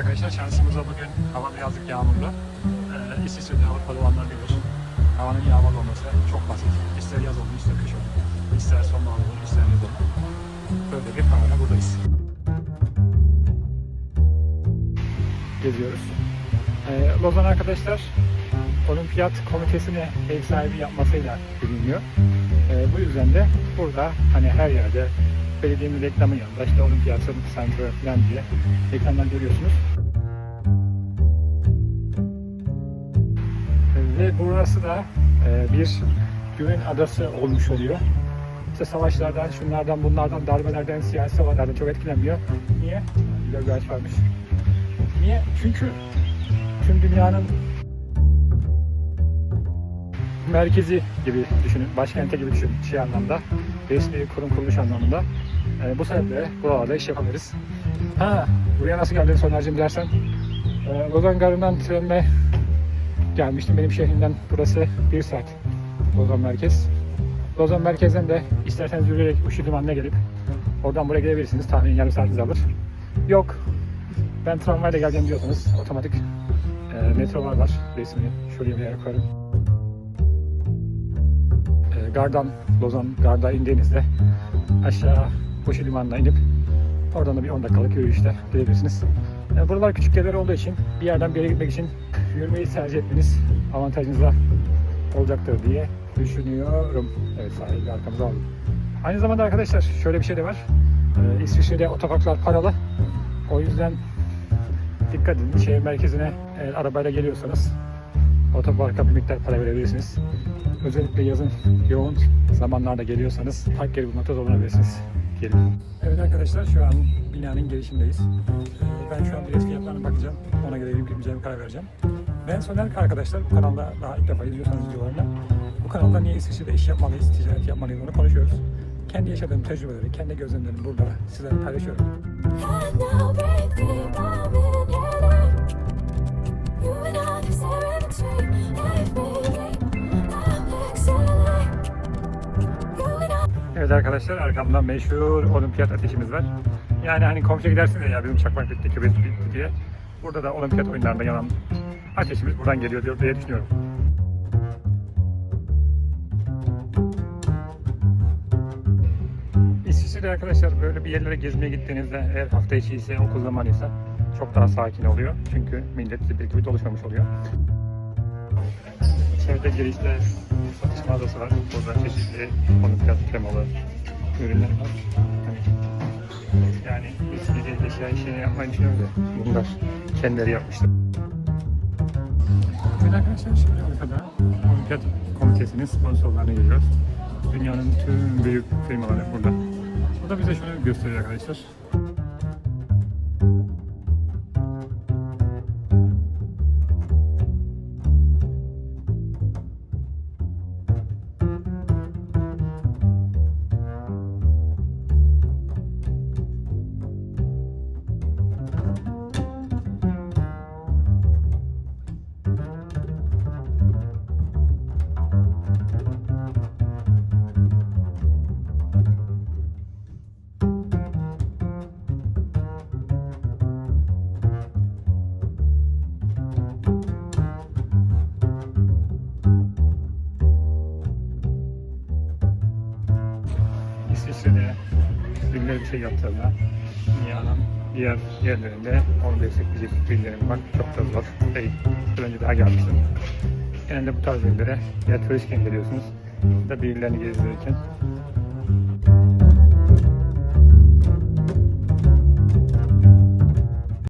arkadaşlar şansımıza bugün hava birazcık yağmurlu. Ee, İsviçre'de Avrupa'da olanlar bilir. Havanın yağmurlu olması çok basit. İster yaz olur, ister kış olur. İster sonbahar olur, ister yaz olur. Böyle bir havada buradayız. Geziyoruz. Ee, Lozan arkadaşlar olimpiyat komitesine ev sahibi yapmasıyla biliniyor. Ee, bu yüzden de burada hani her yerde belediyenin reklamı yanında işte olimpiyatın center falan diye reklamlar görüyorsunuz. Ve burası da e, bir güven adası olmuş oluyor. İşte savaşlardan, şunlardan, bunlardan, darbelerden, siyasi olaylardan çok etkilenmiyor. Niye? Ağaç varmış. Niye? Çünkü tüm dünyanın merkezi gibi düşünün, başkente gibi düşünün şey anlamda, resmi kurum kuruluş anlamında. Ee, bu sebeple buralarda iş yapabiliriz. Ha, buraya nasıl geldin Soner'cim dersen, e, Lozan Garı'ndan trenle gelmiştim. Benim şehrimden burası bir saat Lozan Merkez. Lozan Merkez'den de isterseniz yürüyerek Uşu Limanı'na gelip oradan buraya gelebilirsiniz. Tahminen yarım saatinizi alır. Yok, ben tramvayla geleceğim diyorsanız otomatik e, metrolar var resmini. Şuraya bir yere koyarım. E, Gardan, Lozan, Garda indiğinizde aşağı Uşu Limanı'na inip oradan da bir 10 dakikalık yürüyüşte gidebilirsiniz. E, buralar küçük yerler olduğu için bir yerden bir yere gitmek için yürümeyi tercih etmeniz avantajınıza olacaktır diye düşünüyorum. Evet sahilde arkamıza aldım. Aynı zamanda arkadaşlar şöyle bir şey de var. E, İsviçre'de otoparklar paralı. O yüzden dikkat edin. Şehir merkezine eğer arabayla geliyorsanız otoparka bir miktar para verebilirsiniz. Özellikle yazın yoğun zamanlarda geliyorsanız park yeri bulmakta zorlanabilirsiniz. Gelin. Evet arkadaşlar şu an binanın girişindeyiz. Ee, Ben şu an bilet fiyatlarına bakacağım. Ona göre girip girmeyeceğime karar vereceğim. Ben Soner arkadaşlar bu kanalda daha ilk defa izliyorsanız videolarını bu kanalda niye İsviçre'de iş yapmalıyız, ticaret yapmalıyız onu konuşuyoruz. Kendi yaşadığım tecrübeleri, kendi gözlemlerimi burada sizlerle paylaşıyorum. Evet arkadaşlar arkamda meşhur olimpiyat ateşimiz var. Yani hani komşuya gidersin ya bizim çakmak bitti, kübet bitti diye. Burada da olimpiyat oyunlarında yanan ateşimiz buradan geliyor diye düşünüyorum. İsviçre'de arkadaşlar böyle bir yerlere gezmeye gittiğinizde eğer hafta içi ise okul zamanıysa çok daha sakin oluyor. Çünkü millet bir doluşmamış oluyor. İçeride girişte satış mağazası var. Burada çeşitli olimpiyat temalı ürünler var. Hani yani İsviçre'de eşya işini yapmayı düşünüyorum da bunlar kendileri yapmışlar. Evet arkadaşlar şimdi Avrupa'da olimpiyat komitesinin sponsorlarını görüyoruz. Dünyanın tüm büyük firmaları burada. Bu da bize şunu gösteriyor arkadaşlar. İsviçre'de birileri bir şey yaptığında dünyanın diğer yerlerinde onu destekleyecek birileri bulmak çok da zor değil. Bir önce daha gelmiştim. Genelde bu tarz yerlere ya turistken geliyorsunuz ya da birilerini gezdirirken